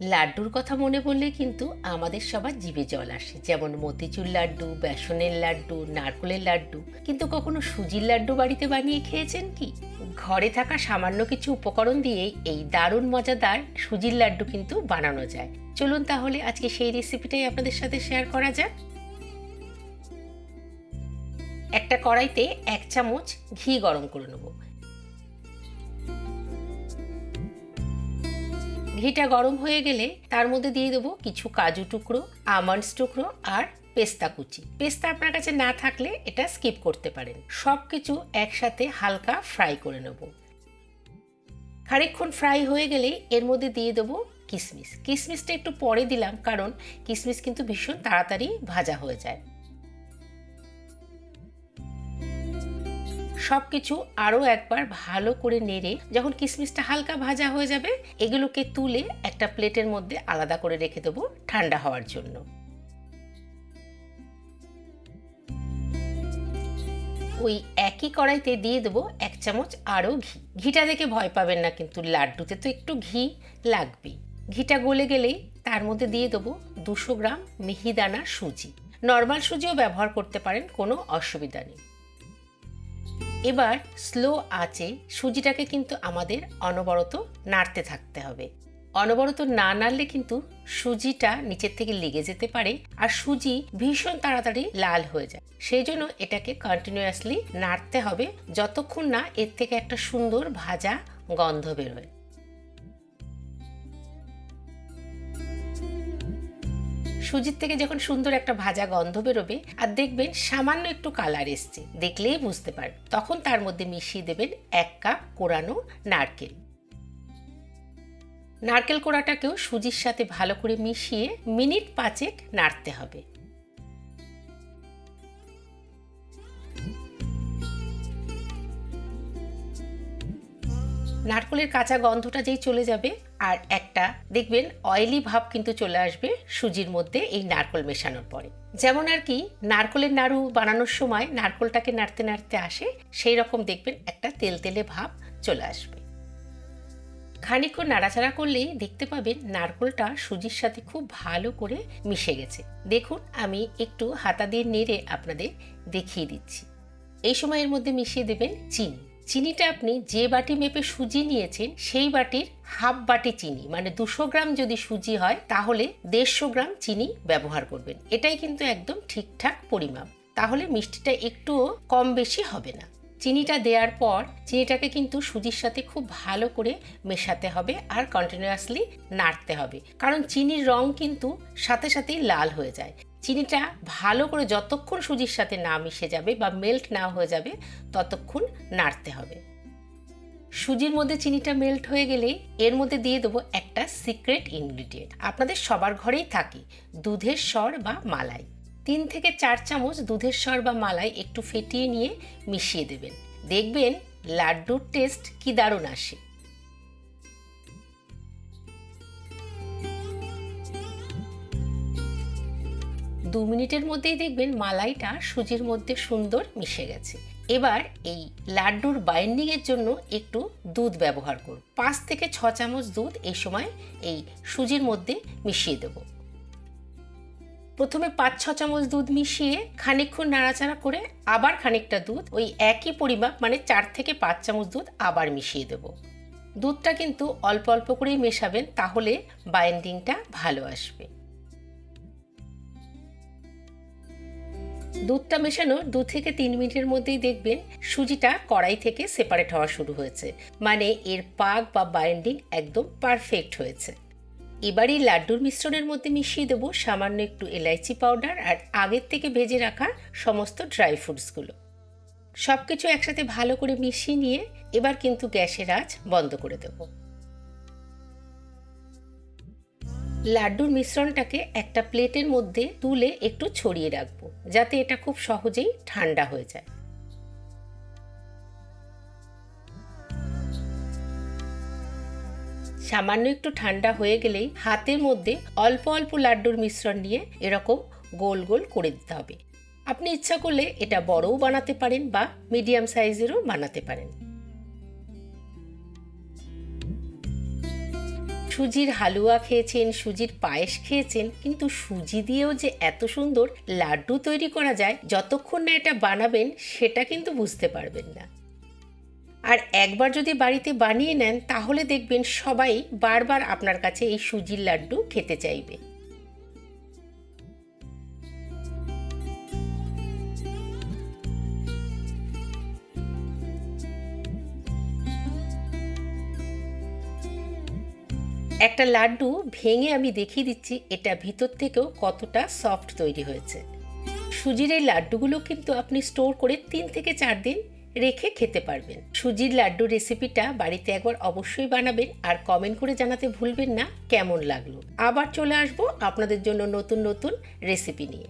লাড্ডুর কথা মনে পড়লে কিন্তু আমাদের সবার জিভে জল আসে। যেমন মতিচুর লাড্ডু, বেসনের লাড্ডু, নারকোলের লাড্ডু। কিন্তু কখনো সুজির লাড্ডু বাড়িতে বানিয়ে খেয়েছেন কি? ঘরে থাকা সামান্য কিছু উপকরণ দিয়েই এই দারুণ মজাদার সুজির লাড্ডু কিন্তু বানানো যায়। চলুন তাহলে আজকে সেই রেসিপিটাই আপনাদের সাথে শেয়ার করা যাক। একটা কড়াইতে এক চামচ ঘি গরম করে নেব। ঘিটা গরম হয়ে গেলে তার মধ্যে দিয়ে দেবো কিছু কাজু টুকরো আমন্ডস টুকরো আর পেস্তা কুচি। পেস্তা আপনার কাছে না থাকলে এটা স্কিপ করতে পারেন। সব কিছু একসাথে হালকা ফ্রাই করে নেব। খানিকক্ষণ ফ্রাই হয়ে গেলে এর মধ্যে দিয়ে দেবো কিশমিশ কিশমিশটা একটু পরে দিলাম কারণ কিশমিশ কিন্তু ভীষণ তাড়াতাড়ি ভাজা হয়ে যায়। সব কিছু আরও একবার ভালো করে নেড়ে যখন কিশমিশটা হালকা ভাজা হয়ে যাবে, এগুলোকে তুলে একটা প্লেটের মধ্যে আলাদা করে রেখে দেবো ঠান্ডা হওয়ার জন্য। ওই একই কড়াইতে দিয়ে দেবো এক চামচ আরও ঘি। ঘিটা দেখে ভয় পাবেন না কিন্তু লাড্ডুতে তো একটু ঘি লাগবেই। ঘিটা গলে গেলেই তার মধ্যে দিয়ে দেবো দুশো গ্রাম মিহিদানা সুজি। নর্মাল সুজিও ব্যবহার করতে পারেন, কোনো অসুবিধা নেই। এবার স্লো আঁচে সুজিটাকে কিন্তু আমাদের অনবরত নাড়তে থাকতে হবে। অনবরত না নাড়লে কিন্তু সুজিটা নিচের থেকে লেগে যেতে পারে আর সুজি ভীষণ তাড়াতাড়ি লাল হয়ে যায়। সেই জন্য এটাকে কন্টিনিউয়াসলি নাড়তে হবে যতক্ষণ না এর থেকে একটা সুন্দর ভাজা গন্ধ বেরোয়। সুজির থেকে যখন সুন্দর একটা ভাজা গন্ধ বেরোবে, আর দেখবেন সামান্য একটু কালার এসছে, দেখলেই বুঝতে পারবে। তখন তার মধ্যে মিশিয়ে দেবেন এক কাপ কোরানো নারকেল। নারকেল কোড়াটাকেও সুজির সাথে ভালো করে মিশিয়ে মিনিট পাঁচেক নাড়তে হবে। নারকলের কাঁচা গন্ধটা যেই চলে যাবে আর একটা, দেখবেন অয়েলি ভাব কিন্তু চলে আসবে সুজির মধ্যে এই নারকল মেশানোর পরে। যেমন আর কি, নারকলের নাড়ু বানানোর সময় নারকলটাকে নাড়তে নাড়তে আসে, সেই রকম দেখবেন একটা তেলতেলে ভাব চলে আসবে। খানিকক্ষণ নাড়াচাড়া করলেই দেখতে পাবেন নারকলটা সুজির সাথে খুব ভালো করে মিশে গেছে। দেখুন, আমি একটু হাতা দিয়ে নেড়ে আপনাদের দেখিয়ে দিচ্ছি। এই সময়ের মধ্যে মিশিয়ে দেবেন চিনি। চিনিটা আপনি যে বাটি মেপে সুজি নিয়েছেন, সেই বাটির হাফ বাটি চিনি মানে দুশো গ্রাম যদি সুজি হয়, তাহলে দেড়শো গ্রাম চিনি ব্যবহার করবেন। এটাই কিন্তু একদম ঠিকঠাক পরিমাপ। তাহলে মিষ্টিটা একটুও কম বেশি হবে না। চিনিটা দেওয়ার পর চিনিটাকে কিন্তু সুজির সাথে খুব ভালো করে মেশাতে হবে আর কন্টিনিউয়াসলি নাড়তে হবে। কারণ চিনির রং কিন্তু সাথে সাথেই লাল হয়ে যায়। চিনিটা ভালো করে যতক্ষণ সুজির সাথে না মিশে যাবে বা মেল্ট না হয়ে যাবে, ততক্ষণ নাড়তে হবে। সুজির মধ্যে চিনিটা মেল্ট হয়ে গেলে এর মধ্যে দিয়ে দেবো একটা সিক্রেট ইনগ্রিডিয়েন্ট আপনাদের সবার ঘরেই থাকে, দুধের স্বর বা মালাই। তিন থেকে চার চামচ দুধের স্বর বা মালাই একটু ফেটিয়ে নিয়ে মিশিয়ে দেবেন। দেখবেন লাড্ডুর টেস্ট কি দারুণ আসে। দু মিনিটের মধ্যেই দেখবেন মালাইটা সুজির মধ্যে সুন্দর মিশে গেছে। এবার এই লাড্ডুর বাইন্ডিংয়ের জন্য একটু দুধ ব্যবহার করব পাঁচ থেকে ছ চামচ দুধ এই সময় এই সুজির মধ্যে মিশিয়ে দেব। প্রথমে পাঁচ ছ চামচ দুধ মিশিয়ে খানিকক্ষণ নাড়াচাড়া করে আবার খানিকটা দুধ, ওই একই পরিমাপ মানে চার থেকে পাঁচ চামচ দুধ আবার মিশিয়ে দেব। দুধটা কিন্তু অল্প অল্প করেই মেশাবেন, তাহলে বাইন্ডিংটা ভালো আসবে। দুধটা মেশানো দু থেকে তিন মিনিটের মধ্যেই দেখবেন সুজিটা কড়াই থেকে সেপারেট হওয়া শুরু হয়েছে। মানে এর পাক বা বাইন্ডিং একদম পারফেক্ট হয়েছে। এবারই লাড্ডুর মিশ্রণের মধ্যে মিশিয়ে দেবো সামান্য একটু এলাইচি পাউডার আর আগের থেকে ভেজে রাখা সমস্ত ড্রাই ফ্রুটসগুলো সব কিছু একসাথে ভালো করে মিশিয়ে নিয়ে এবার কিন্তু গ্যাসের আঁচ বন্ধ করে দেবো। লাড্ডুর মিশ্রণটাকে একটা প্লেটের মধ্যে তুলে একটু ছড়িয়ে রাখব, যাতে এটা খুব সহজেই ঠান্ডা হয়ে যায়। সামান্য একটু ঠান্ডা হয়ে গেলেই হাতের মধ্যে অল্প অল্প লাড্ডুর মিশ্রণ নিয়ে এরকম গোল গোল করে দিতে হবে। আপনি ইচ্ছা করলে এটা বড়ও বানাতে পারেন বা মিডিয়াম সাইজেরও বানাতে পারেন। সুজির হালুয়া খেয়েছেন, সুজির পায়েস খেয়েছেন, কিন্তু সুজি দিয়েও যে এত সুন্দর লাড্ডু তৈরি করা যায়, যতক্ষণ না এটা বানাবেন, সেটা কিন্তু বুঝতে পারবেন না। আর একবার যদি বাড়িতে বানিয়ে নেন, তাহলে দেখবেন সবাই বারবার আপনার কাছে এই সুজির লাড্ডু খেতে চাইবে। একটা লাড্ডু ভেঙে আমি দেখিয়ে দিচ্ছি, এটা ভিতর থেকেও কতটা সফট তৈরি হয়েছে। সুজির এই লাড্ডুগুলো কিন্তু আপনি স্টোর করে তিন থেকে চার দিন রেখে খেতে পারবেন। সুজির লাড্ডু রেসিপিটা বাড়িতে একবার অবশ্যই বানাবেন আর কমেন্ট করে জানাতে ভুলবেন না, কেমন লাগল। আবার চলে আসব আপনাদের জন্য নতুন নতুন রেসিপি নিয়ে।